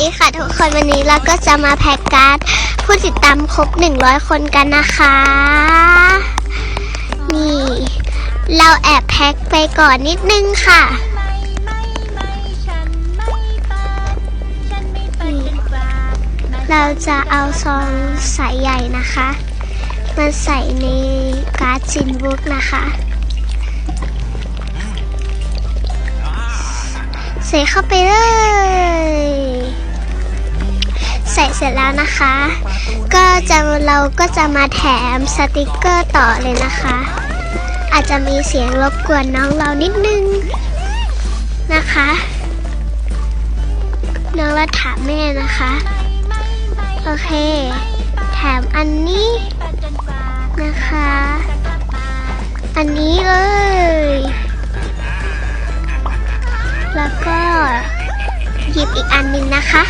ดีค่ะทุกคนวันนี้เราก็จะมาแพ็กการ์ดผู้ติดตามครบ 100 คนกันนะคะ นี่ เราแอบแพ็กไปก่อนนิดนึงค่ะเราจะเอาซองใสใหญ่นะคะมาใส่ในการ์ดจินบุ๊กนะคะใส่เข้าไปเลย ส่เสร็จแล้วนะคะ ก็จะเราก็จะมาแถมสติกเกอร์ต่อเลยนะคะ อาจจะมีเสียงรบกวนน้องเรานิดนึงนะคะ น้องเราถามแม่นะคะ โอเค แถมอันนี้นะคะ อันนี้เลยแล้วก็หยิบอีกอันหนึ่งนะคะ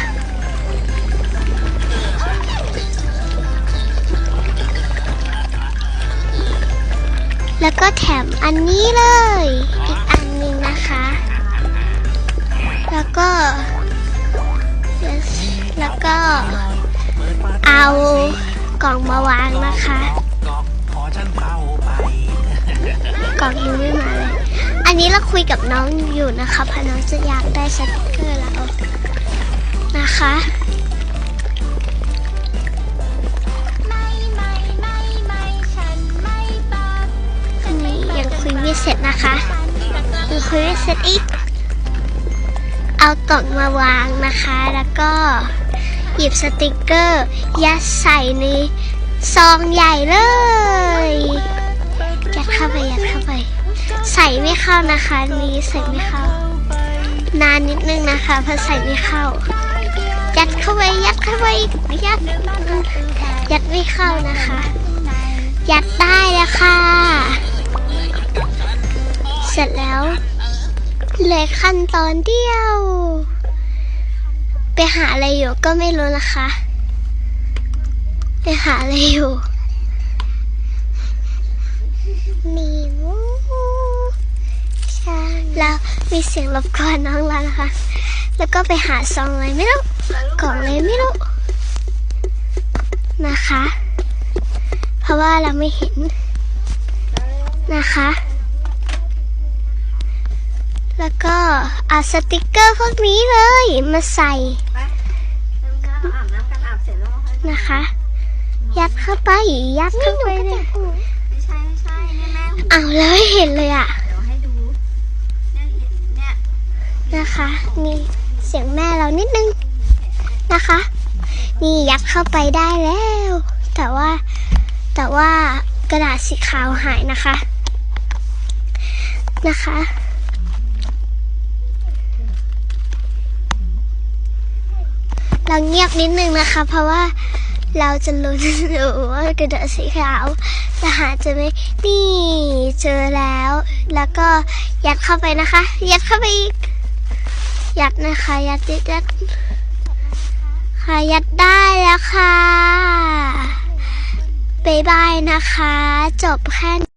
แล้วก็แถมอันนี้เลย อีกอันหนึ่งนะคะ แล้วก็ yes แล้วก็เอากล่องมาวางนะคะกล่องยังไม่มาเลย อันนี้เราคุยกับน้องอยู่นะคะพาน้องจะอยากได้สติกเกอร์แล้วนะคะ นะคะยังคุยเสร็จอีกเอากล่องมาวางนะคะ แล้วก็หยิบสติกเกอร์ยัดใส่ในซองใหญ่เลยยัดเข้าไปยัดเข้าไป ใส่ไม่เข้านะคะนี้ใส่ไม่เข้า นานนิดนึงนะคะเพราะใส่ไม่เข้า ยัดเข้าไปยัดเข้าไปยัดยัดไม่เข้านะคะ ยัดได้แล้วค่ะ สร็จแล้วเหลยขั้นตอนเดียว ไปหาอะไรอยู่ก็ไม่รู้นะคะ ไปหาอะไรอยู่มีงูช่แล้วมีเสียงรบกวนน้องแล้วนะคะ แล้วก็ไปหาซองอะไรไม่รู้กล่องอะไรไม่รู้นะคะ เพราะว่าเราไม่เห็นนะคะ แล้วก็เอาสติกเกอร์พวกนี้เลยมาใส่นะคะ ยัดเข้าไปยัดเข้าไปเลยไม่ใช่ไม่ใช่เนี่ยแม่เอาแล้วไม่เห็นเลยอะ เดี๋ยวให้ดูเนี่ยเนี่ยนะคะมีเสียงแม่เรานิดนึงนะคะ นี่ยัดเข้าไปได้แล้ว แต่ว่าแต่ว่ากระดาษสีขาวหายนะคะ นะคะ เราเงียบนิดนึงนะคะ เพราะว่าเราจะลุ้นอยู่ว่ากระดาษสีขาวจะหาเจอไหมนี่เจอแล้ว แล้วก็ยัดเข้าไปนะคะ ยัดเข้าไปอีก ยัดนะคะ ยัดยัดยัดค่ะยัดได้แล้วค่ะบ๊ายบายนะคะ จบแค่